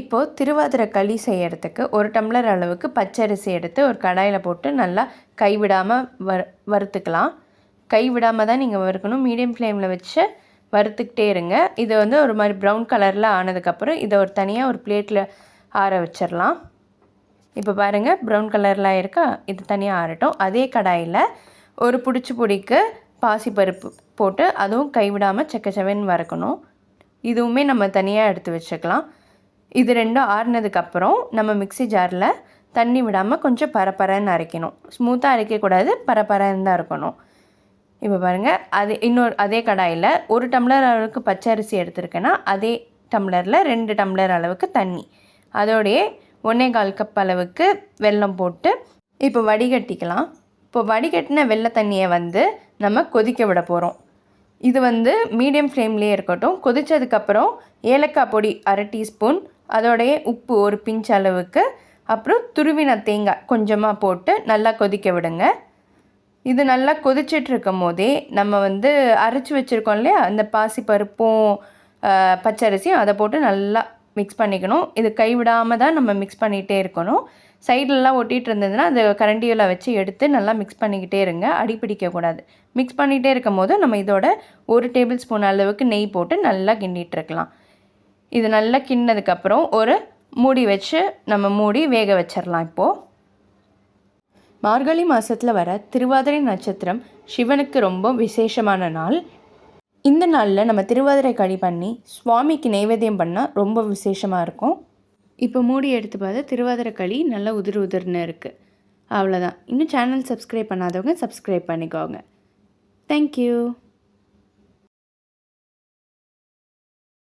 இப்போது திருவாதிரை களி செய்யறதுக்கு ஒரு டம்ளர் அளவுக்கு பச்சரிசி எடுத்து ஒரு கடாயில் போட்டு நல்லா கைவிடாமல் வறு வறுத்துக்கலாம். கைவிடாமல் தான் நீங்கள் வறுக்கணும். மீடியம் ஃப்ளேமில் வச்சு வறுத்துக்கிட்டே இருங்க. இது வந்து ஒரு மாதிரி ப்ரௌன் கலரில் ஆனதுக்கப்புறம் இதை ஒரு தனியாக ஒரு பிளேட்டில் ஆற வச்சிடலாம் இப்போ பாருங்கள் ப்ரௌன் கலரில் இருக்கா? இது தனியாக ஆறட்டும். அதே கடாயில் ஒரு பிடிச்சி பிடிக்கு பாசிப்பருப்பு போட்டு அதுவும் கைவிடாமல் செக்க செவன் வறுக்கணும். இதுவுமே நம்ம தனியாக எடுத்து வச்சுக்கலாம். இது ரெண்டும் ஆறுனதுக்கப்புறம் நம்ம மிக்ஸி ஜாரில் தண்ணி விடாமல் கொஞ்சம் பரப்பரன்னு அரைக்கணும். ஸ்மூத்தாக அரைக்கக்கூடாது பரபரன்னு தான் இருக்கணும். இப்போ பாருங்கள் அது இன்னொரு அதே கடாயில் ஒரு டம்ளர் அளவுக்கு பச்சை அரிசி எடுத்திருக்கேன்னா அதே டம்ளரில் ரெண்டு டம்ளர் அளவுக்கு தண்ணி. அதோடையே ஒன்றே கால் கப் அளவுக்கு வெல்லம் போட்டு இப்போ வடிகட்டிக்கலாம். இப்போ வடிகட்டின வெள்ளை தண்ணியை வந்து நம்ம கொதிக்க விட போகிறோம். இது வந்து மீடியம் ஃப்ளேம்லேயே இருக்கட்டும். கொதித்ததுக்கப்புறம் ஏலக்காய் பொடி அரை டீஸ்பூன் அதோடைய உப்பு ஒரு பிஞ்ச் அளவுக்கு. அப்புறம் துருவின தேங்காய் கொஞ்சமாக போட்டு நல்லா கொதிக்க விடுங்க. இது நல்லா கொதிச்சிட்டு இருக்கும் போதே நம்ம வந்து அரைச்சி வச்சுருக்கோம் இல்லையா? அந்த பாசி பருப்பும் பச்சரிசியும் அதை போட்டு நல்லா மிக்ஸ் பண்ணிக்கணும். இது கைவிடாமல் தான் நம்ம மிக்ஸ் பண்ணிகிட்டே இருக்கணும். சைட்லலாம் ஒட்டிகிட்டு இருந்ததுன்னா அது கரண்டியில் வச்சு எடுத்து நல்லா மிக்ஸ் பண்ணிக்கிட்டே இருங்க. அடி பிடிக்கக்கூடாது மிக்ஸ் பண்ணிகிட்டே இருக்கும் போது நம்ம இதோட ஒரு டேபிள் ஸ்பூன் அளவுக்கு நெய் போட்டு நல்லா கிண்டிகிட்ருக்கலாம் இது நல்லா கிண்ணதுக்கப்புறம் ஒரு மூடி வச்சு நம்ம மூடி வேக வச்சிடலாம் இப்போது மார்கழி மாதத்தில் வர திருவாதிரை நட்சத்திரம் சிவனுக்கு ரொம்ப விசேஷமான நாள். இந்த நாளில் நம்ம திருவாதிரை களி பண்ணி சுவாமிக்கு நைவேத்தியம் பண்ணால் ரொம்ப விசேஷமாக இருக்கும். இப்போ மூடி எடுத்து பார்த்தா திருவாதிரை களி நல்லா உதிர் உதிர்னு இருக்குது அவ்வளோதான் இன்னும் சேனல் சப்ஸ்கிரைப் பண்ணாதவங்க சப்ஸ்கிரைப் பண்ணிக்கோங்க. Thank you